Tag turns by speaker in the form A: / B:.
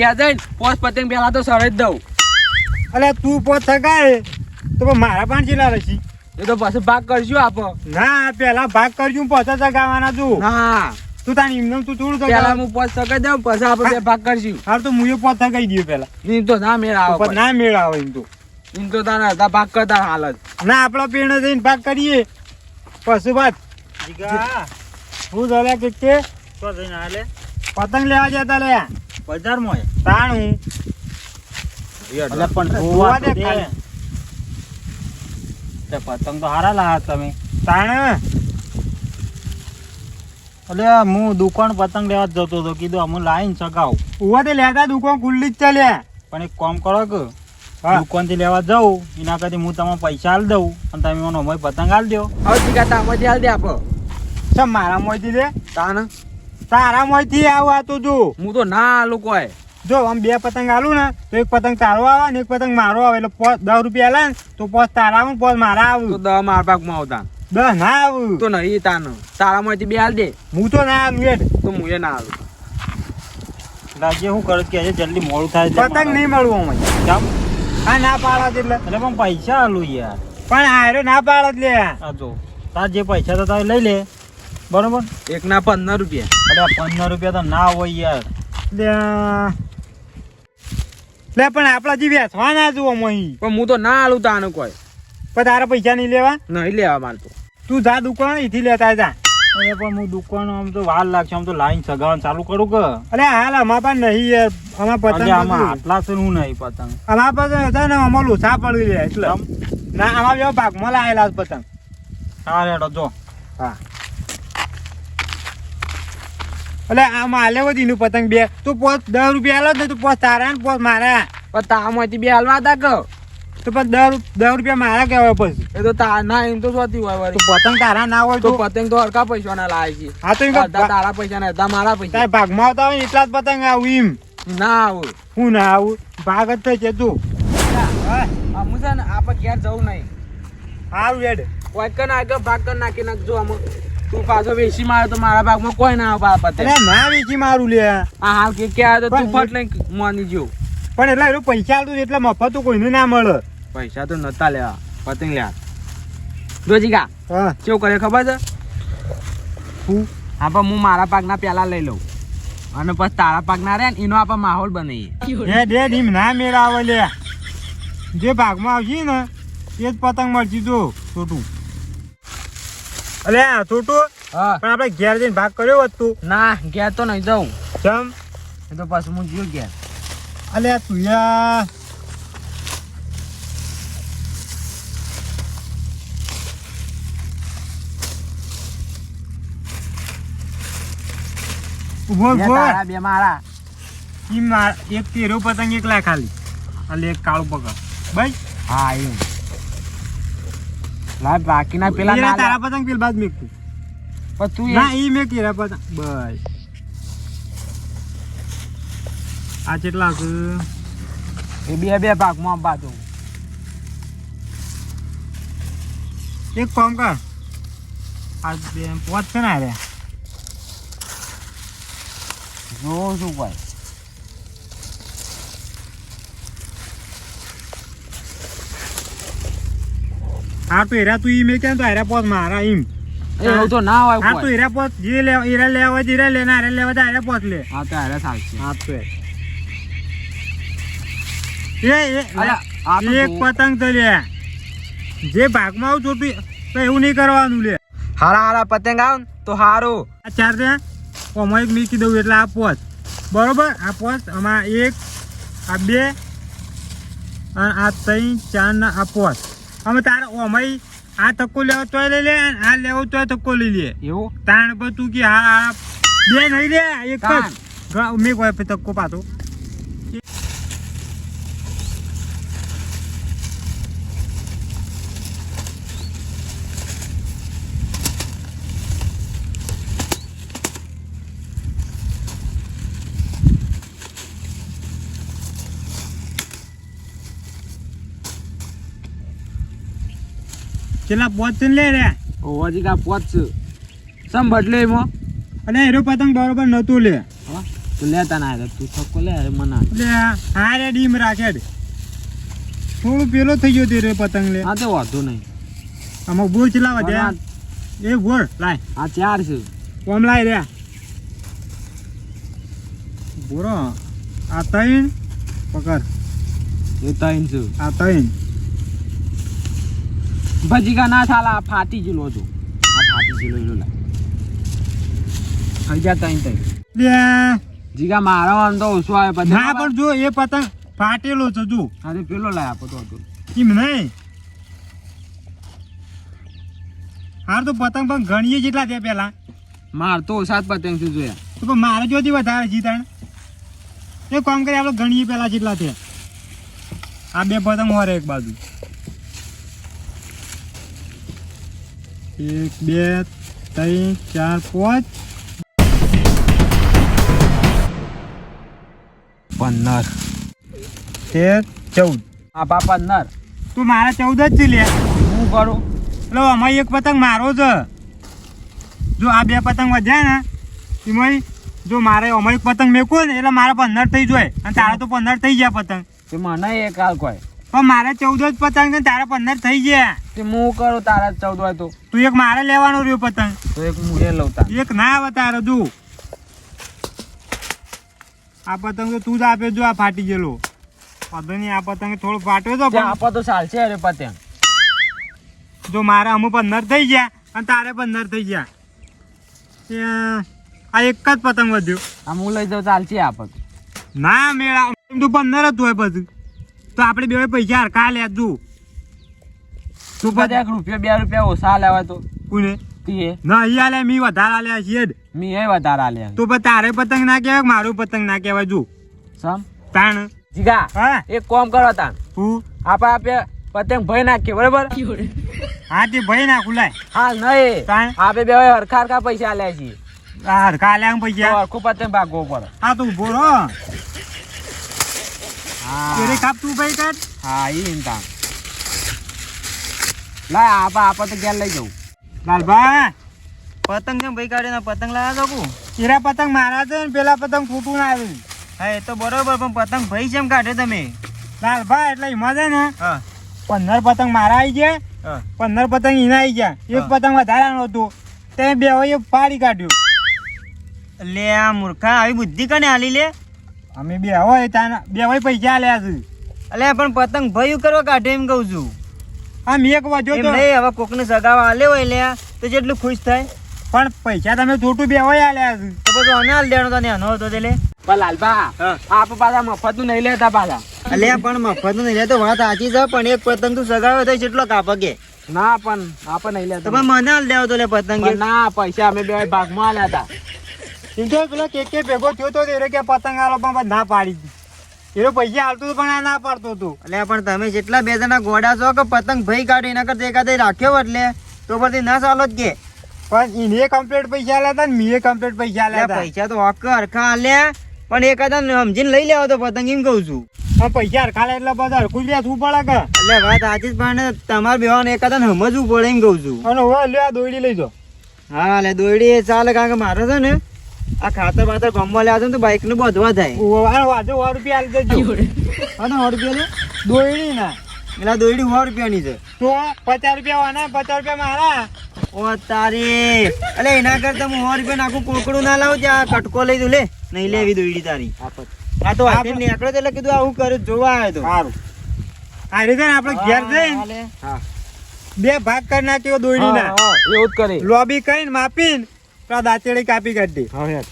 A: ઘેર જઈને પોસ પતંગ પેલા તો સરે જ દઉં.
B: અલે તું પોત થકાય. તો મારા પણ ચેલા રસી
A: એ તો પછી ભાગ કરજો આપો.
B: ના પેલા ભાગ કરજો પોતે સગાવાના છું.
A: ના.
B: તું તારી એમને તું થોડું
A: પેલા હું પોસ સગાઈ દઉં પછી આપણે ભાગ કરશું
B: હાર તો હું પોત થગાઈ દઉં પેલા
A: એમ તો ના મેળ આવે
B: ના મેળ આવે એમ તો.
A: એમ તો તારા હતા ભાગ કરતા હાલત
B: ના આપણા પેણે જઈને ભાગ કરીએ. પછી વાત. હું ચાલે કે પતંગ લેવા જતા લે.
C: બજારમાં
B: તાણું.
C: એટલે પણ
B: જોવા દે
C: દે. તે પતંગ તો હારા લાયા તમે.
B: તાણે.
C: એટલે હું દુકાન પતંગ લેવા જતો હતો. કીધું હું લાઈન સગાવ
B: ઉવા તે લેતા દુકાન ખુલ્લી જ ચાલ્યા
C: પણ એક કામ કરો કે
B: હા.
C: દુકાનથી લેવા જાઉં એના કરતી હું તમને પૈસા આલ દઉં અને તમે મને પતંગ આલ દો
A: હવે ટીકા તામાંથી આલ દે આપો.
B: સમ મારા મોજી લે?
A: તાન
B: તારા મોયથી આવું આતું તો. જો
A: હું તો ના હાલું કોઈ.
B: જો આમ બે પતંગ આલું ને તો એક પતંગ તારો આવે ને એક પતંગ મારો આવે. એટલે પોસ દસ રૂપિયા લે ને તો પોસ તારા આવું ને પોસ મારા
A: તો
B: આવું
A: મારા માર ભાગમાં આવતા.
B: દસ ના આવું.
A: તો નહીં તાનો. તારા મોયથી બે હાલ દે.
B: હું તો ના આલું હેડ.
A: તો હું એ ના હાલું
C: રાજ્ય હું કરું કે જલ્દી મોડું થાય
B: પતંગ નહીં મળવું અમે
C: કેમ?
B: હા ના પાડત એટલે.
C: એટલે પણ પૈસા આલું યાર.
B: પણ આયરો ના પાડત લે
C: આ જો તાર જે પૈસા તો તારે લઈ લે. બરોબર?
A: એક ના પંદર રૂપિયા.
C: અરે પંદર રૂપિયા તો ના હોય યાર.
B: લે. પણ આપણા જે વેચવા ના જુઓ મહી
A: પણ હું તો ના આલું તાનું કોઈ.
B: પણ તારા પૈસા નહીં લેવા?
A: નહીં લેવા મારતો
B: તું. જા દુકાન અહીંથી લેતા જા.
C: અરે પણ હું દુકાન આમ તો વાર લાગશે આમ તો લાઈન સગાવવાનું ચાલુ કરું કે?
B: અરે હાલ અમારા પાસે નહીં યાર. અમારા પતંગ
C: આમાં આટલા છે હું નહીં પતંગ.
B: અમારા પાસે હતા ને અમારે લોચા પડી લે એટલે? ના અમારા જેવા ભાગમાં લાયેલા પતંગ.
C: હા રેડો જો.
B: હા. એટલે આમાં હાલે વધી નું પતંગ બે. તું પોત દસ રૂપિયા આલો ને તું પોત તારા ને પોત મારા.
A: પણ તારામાંથી બે હાલવા હતા કહો.
B: તો પછી દસ દસ રૂપિયા મારા કહેવાય પછી.
A: એ તો તા ના એમ તો સોતી હોય
B: તો
A: વળી
B: પતંગ તારા ના હોય
A: તો પતંગ તો હરકા પૈસા ના લાવે છે.
B: હા તો
A: અડધા તારા પૈસા ને અડધા મારા પૈસા.
B: તારે ભાગમાં આવતા હોય એટલા જ પતંગ આવું એમ.
A: ના આવું.
B: હું ના આવું? ભાગ જ થશે તું.
A: અમુ છે ને આપણે ઘેર જવું નહીં.
B: સારું હેડ.
A: કોઈ કન આગળ ભાગ કર નાખી નાખજો આમાં. તું પાછો વેચી મારે તો મારા ભાગમાં કોઈ ના આવે પતે
B: ના વેચી મારું લે.
A: આ હાલ કે કે તો તું ફટ લઈ માની જો
B: પણ એટલે એનું પૈસા આવતું એટલે મફત તો કોઈને ના મળે.
A: પૈસા તો નતા લેવા પતંગ લેવા જોજી કા
B: હા.
A: કેવું કરે ખબર છે?
B: હું?
A: હા પણ હું મારા પાકના પેલા લઈ લઉં. અને પછી તારા પાકના રહે ને એનો આપણે માહોલ બનાવીએ.
B: હે દે એમ ના મેળા આવે લે. જે ભાગમાં આવશે ને એ જ પતંગ મળશે જો છોટું. અલે છોટું?
A: હા.
B: પણ આપણે ઘેર જઈને ભાગ કર્યો હોત તું.
A: ના ઘેર તો નહીં જવું
B: ચમ
A: એ તો પછી હું જીવ ઘેર.
B: અલે તું યા ઊભો
A: બે
B: ઊભો.
A: તારા બે મારા.
B: ઈ માર એક તેરો પતંગ એકલા ખાલી. અલે એક કાળું પકડ ભાઈ
A: હા એમ. લા બાકીના પેલા ના
B: તારા પતંગ પેલ બાદ મેકતું
A: પણ તું
B: ના ઈ મેક ઈરા પતંગ. બસ. આ કેટલા છે?
A: એ બે બે ભાગમાં દઉં
B: એક કામ કર. આ બે પોત છે ને રે
A: જો શું કોઈ
B: આ તો હીરા તું ઈ ક્યાં તો હેરા પોત મારા ઈમ.
A: એવું તો ના હોય
B: આ તો હીરા પોત જે લેવા હીરા લેવા હોય તો હીરા લે ના હીરા લેવા તો હીરા પોત લે.
A: હા તો હારે ચાલશે
B: હા તો એ. એક પતંગ તો લે. જે ભાગમાં આવું છોટું તો એવું નહીં કરવાનું લે.
A: હારા હારા પતંગ આવ તો હારું.
B: આ ચાર છે. ઓમાં એક મીકી દઉં એટલે આ પોત. બરોબર? આ પોત આમાં એક આ બે અને આ ત્રણ ચાર ને આ પોત. અમે તારે ઓમાં આ ધક્કો લેવો તોય લઈ લે આ લેવો તોય ધક્કો લઈ લે.
A: એવું?
B: તાણ પર તું કે હા આ બે નહીં લે એક જ. મેં કોઈ ધક્કો પાતો કેટલા પોચ લે રે?
A: ઓવાજી કા પોચ સમ બદલે મો
B: અને એરો પતંગ બરોબર નતું લે?
A: તું લેતા ના. તું છક્કો લે અરે મને.
B: લે હા રે ડીમ રાખે રે. થોડું પેલો થઈ ગયો તે રે પતંગ લે.
A: હા તો વાંધો નહીં.
B: આમાં બોર ચલાવા દે. એ બોર લાય.
A: આ ચાર છે.
B: કોમ લાય રે. બોરો આ ત્રણ પકડ.
A: એ ત્રણ છે.
B: આ ત્રણ.
A: ભજીકા ના થાલા ફાટી ગયેલો છો આ ફાટી ગયેલો એનો લાય થઈ જા ત્રણ
B: લે
A: જીગા મારો આમ તો ઓછો આવે પતંગ
B: ના પણ જો એ પતંગ ફાટેલો છે જો.
A: અરે પેલો લાય આપો તો
B: એમ નહીં. હાર તો પતંગ પણ ગણીએ જેટલા થયા પેલા.
A: માર તો સાત પતંગ છે જોયા.
B: તો પણ મારે જોતી વધારે જીતણ એ કામ કરી આપણે ગણીએ પેલા જેટલા થયા આ બે પતંગ હોરે એક બાજુ. એક બે ત્રણ ચાર પાંચ.
A: પંદર.
B: તેર ચૌદ.
A: આપા પંદર.
B: તું મારા ચૌદ જ છે લે
A: હું કરું?
B: એટલે અમારી એક પતંગ મારો છે. જો આ બે પતંગ વધ્યા ને એમાં જો મારે અમારી પતંગ મેકવું ને એટલે મારે પંદર થઈ જાય. અને તારા તો પંદર થઈ ગયા પતંગ.
A: તે મને એક હાલ કોઈ.
B: પણ મારે ચૌદ જ પતંગ ને તારા પંદર થઈ ગયા.
A: તે હું કરું તારા ચૌદ હોય તો?
B: તું એક મારે લેવાનો રહ્યો પતંગ.
A: તો એક હું એ લઉં
B: એક ના આવે તારે જો આ પતંગ તો તું જ આપે જો આ ફાટી ગયેલો. પતંગ આ પતંગ થોડો ફાટ્યો તો પણ.
A: આપો તો ચાલશે અરે પતંગ.
B: જો મારે અમુક પંદર થઈ ગયા અને તારે પંદર થઈ ગયા. આ એક જ પતંગ વધ્યો.
A: આ હું લઈ જાઉં ચાલશે આ તો
B: ના મેળા તું પંદર જ હોય પછી. તો આપણે બે પૈસા હરખા લે તું
A: તું એક રૂપિયા બે રૂપિયા ઓછા લેવા તો.
B: કોને? ના અહીં આલે મી વધારે આલે છીએ જ
A: મી એ વધારે આલે
B: તો તારે પતંગ ના કહેવાય મારું પતંગ ના કહેવાય? જો.
A: સમ?
B: તાણ.
A: જીગા
B: હા.
A: એક કોમ કરો તાણ
B: હું?
A: આપા આપે પતંગ ભય નાખીએ બરાબર?
B: હા તે ભય ના ખુલાય
A: હાલ નહીં
B: તાણ.
A: આપે બે હરખા હરખા પૈસા લે છીએ.
B: હરખા
A: લે
B: પૈસા?
A: હરખું પતંગ ભાગવો પડે.
B: હા તું તો ઊભો
A: હા.
B: તેરે કાપ ભાઈ કાઢ
A: હા ઈ ઇન્તાન લાય આપા આપા તો ઘેર લઈ જવું?
C: પતંગ કેમ ભાઈ કાઢે પતંગ લાવ્યા તો? કુ
B: પતંગ મારા છે ને પેલા પતંગ ફૂટું ના આવ્યું
C: હા એ તો બરોબર પણ પતંગ ભાઈ કેમ કાઢે તમે?
B: લાલભા એટલે એમાં છે ને પંદર પતંગ મારા આવી ગયા પંદર પતંગ એના આવી ગયા. એક
C: હા.
B: પતંગ વધારાનો હતો. તે બે હોય ફાડી કાઢ્યું.
C: લે આ મૂર્ખા આવી બુદ્ધિ કને હાલી લે?
B: અમે બે હોય તાના બે હોય પૈસા લ્યા છે.
C: અલે પણ પતંગ ભયું કરવા કાઢે એમ કહું છું.
B: આમ એક વધ્યો
C: એમ
B: તો
C: નહીં હવે કોકને સગાવા આલે હોય લ્યા તો જેટલું ખુશ થાય.
B: પણ પૈસા તમે છોટું બે હોય આલ્યા છે.
C: તો પછી અને હાલ દેવાનો તને આનો હતો તે લે.
A: પણ લાલબા. આપ પાછા મફતનું નહીં લેતા પાછા.
C: અલે પણ મફત નહીં લે તો વાત સાચી છે પણ એક પતંગ તું સગાવ્યો તો જેટલો કાપકે
A: ના પણ આપણ નહીં
C: તો
A: લેતા
C: પણ મને હાલ દેવો તો લે પતંગ
A: પણ ના પૈસા અમે બે ભાગમાં આલ્યા હતા.
B: એમ તો પેલો કે કે ભેગો થયો તો એને કે પતંગ આલો પણ ના પાડી દીધી. એનો પૈસા હાલતું હતું પણ આ ના પાડતો હતો.
C: એટલે પણ તમે જેટલા બે જણા ગોડા છો કે પતંગ ભાઈ કાઢી એના કરતા એકાદે રાખ્યો એટલે તો પછી ના ચાલો જ કે.
B: પણ એને કમ્પ્લીટ પૈસા આલ્યા હતા ને મીએ કમ્પ્લીટ પૈસા આલ્યા હતા.
C: પૈસા તો હક હરખા આલ્યા પણ એકાદા સમજીને લઈ લેવો તો પતંગ એમ કહું છું.
B: પણ પૈસા હરખા લે એટલે બધા હરખું જ શું પડે કે?
C: એટલે વાત સાચી જ પણ તમારે બેવાને એકાદા સમજવું પડે એમ કહું છું.
B: અને હવે લ્યો આ દોયડી લઈ જાઓ
C: હા લે દોયડી ચાલે કારણ કે મારે છે ને આ ખાતર બાતર ગમવા લે તો બાઇકનું બધવા જાય
B: ઓ, સો રૂપિયા આલી દેજો.
C: અને સો રૂપિયા લે.
B: દોયડી ના.
C: એટલે દોયડી સો રૂપિયાની છે.
B: તો પચાસ રૂપિયા વાના પચાસ રૂપિયા મારા.
C: ઓ તારે. એટલે એના કરતા હું સો રૂપિયા નાખું કોકડું ના લાવું ત્યાં કટકો લઈ દઉં લે. નહીં લેવી દોયડી તારી.
A: હા
C: આ તો આપણે નીકળ્યો એટલે કીધું આવું કર્યું જોવા આવ્યો તો.
B: સારું. આ રીતે ને આપણે ઘેર જઈને બે ભાગ કરી નાખ્યો દોયડી ના
A: એવું જ કરી.
B: લોબી કરીને માપીને દાંતેડી કાપી કાઢી
A: હા હેડ.